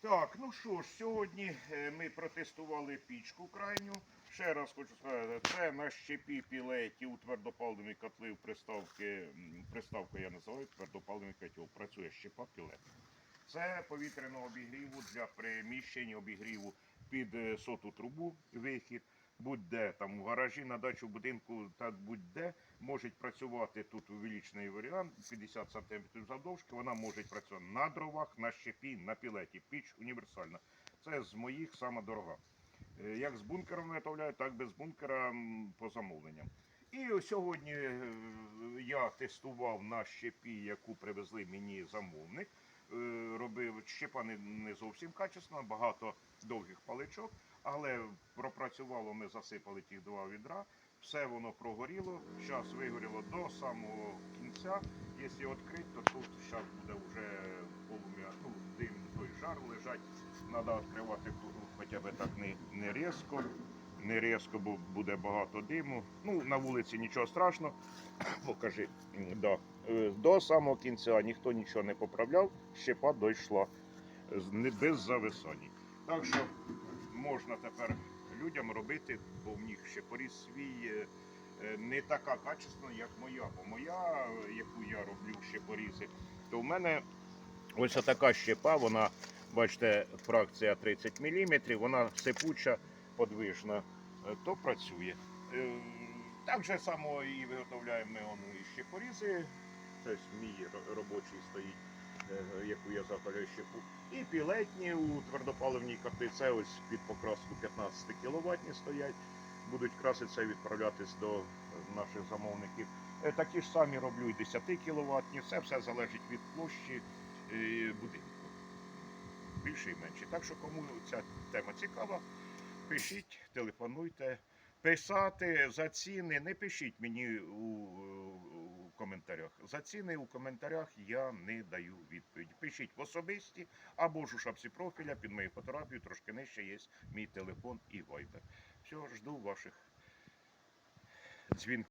Так, ну що ж, сьогодні е, ми протестували пічку крайню. Ще раз хочу сказати, це на щепі пілеті у твердопаливні котли приставку я називаю твердопаливний котел. Працює щепа пілет. Це повітряного обігріву для приміщень обігріву під е, соту трубу, вихід. Будь-де там в гаражі, на дачу, в будинку та будь-де може працювати тут увеличений варіант 50 см завдовжки. Вона може працювати на дровах, на щепі, на пілеті. Піч універсальна. Це з моїх сама дорога. Е, Як з бункером виготовляю, так без бункера по замовленням. І сьогодні е, я тестував на щепі, яку привезли мені замовник. Е, Робив щепа не, не зовсім качественно, багато довгих паличок, але пропрацювало, ми засипали ті два відра. Все воно прогоріло, зараз вигоріло до самого кінця. Якщо відкрити, то тут зараз буде вже полум'я, ну, дим, той жар лежать. Треба відкривати хоча б так не, не різко. Не різко, бо буде багато диму. Ну, на вулиці нічого страшного. Покажи. Да. Е, До самого кінця ніхто нічого не поправляв, щепа дійшла без зависань. Так що можна тепер людям робити, бо в них ще поріз свій е, е, не така качественна, як моя. Бо моя, яку я роблю ще порізи, то в мене ось така щепа, вона, бачите, фракція 30 мм, вона сипуча, подвижна, то працює. Е, Так же само і виготовляємо ми і ще порізи. Це мій робочий стоїть, е, яку я заготовляю щепу. І пілетні у твердопаливній коти, це ось під покраску 15 кВт стоять. Будуть краситися і відправлятись до е, наших замовників. Е, Такі ж самі роблю і 10 кВт. Це все залежить від площі е, будинку. Більше і менше. Так що кому ця тема цікава, пишіть, телефонуйте. Писати за ціни не пишіть мені у, у коментарях. За ціни у коментарях я не даю відповіді. Пишіть в особисті або ж у шапці профіля під мою фотографією трошки нижче є мій телефон і вайбер. Все, жду ваших дзвінків.